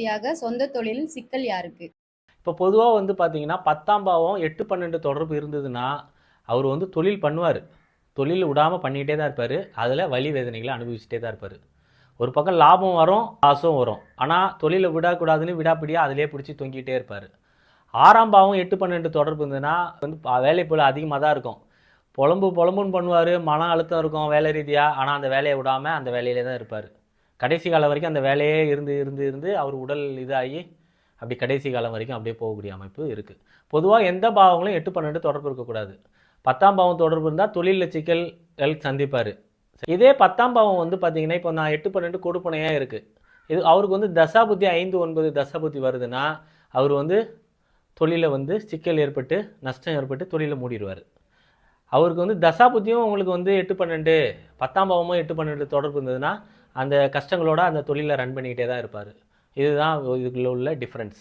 ரீதியாக சொந்த தொழிலில் சிக்கல் யாருக்கு? இப்போ பொதுவாக வந்து பார்த்தீங்கன்னா பத்தாம் பாவம் எட்டு பன்னெண்டு தொடர்பு இருந்ததுன்னா அவர் வந்து தொழில் பண்ணுவார். தொழில் விடாமல் பண்ணிகிட்டே தான் இருப்பார். அதில் வழி வேதனைகளை அனுபவிச்சுட்டே தான் இருப்பார். ஒரு பக்கம் லாபம் வரும் காசும் வரும். ஆனால் தொழிலை விடக்கூடாதுன்னு விடாப்பிடியாக அதிலே பிடிச்சி தொங்கிகிட்டே இருப்பார். ஆறாம் பாவம் எட்டு பன்னெண்டு தொடர்பு இருந்ததுன்னா வந்து ப- வேலை போல் அதிகமாக தான் இருக்கும். புலம்பு புலம்புன்னு பண்ணுவார் மன அழுத்தம் இருக்கும் வேலை ரீதியாக ஆனால் அந்த வேலையை விடாமல் அந்த வேலையிலே தான் இருப்பார். கடைசி காலம் வரைக்கும் அந்த வேலையே இருந்து இருந்து இருந்து அவர் உடல் இதாகி அப்படி கடைசி காலம் வரைக்கும் அப்படியே போகக்கூடிய அமைப்பு இருக்குது பொதுவாக எந்த பாவங்களும் எட்டு பன்னெண்டு தொடர்பு இருக்கக்கூடாது. பத்தாம் பாவம் தொடர்பு இருந்தால் தொழிலில் சிக்கல்கள் சந்திப்பார். இதே பத்தாம் பாவம் வந்து பார்த்தீங்கன்னா இப்போ நான் எட்டு பன்னெண்டு கொடுப்பனையாக இருக்குது இது அவருக்கு வந்து தசாபுத்தி ஐந்து ஒன்பது தசாபுத்தி வருதுன்னா அவர் வந்து தொழிலில் வந்து சிக்கல் ஏற்பட்டு நஷ்டம் ஏற்பட்டு தொழிலை மூடிடுவார் அவருக்கு வந்து தசாபுத்தியும் உங்களுக்கு வந்து எட்டு பன்னெண்டு பத்தாம் பாவமும் எட்டு பன்னெண்டு தொடர்பு இருந்ததுன்னா அந்த கஷ்டங்களோட அந்த தொழிலை ரன் பண்ணிக்கிட்டே தான் இருப்பார். இதுதான் இதுக்குள்ள உள்ள டிஃப்ரென்ஸ்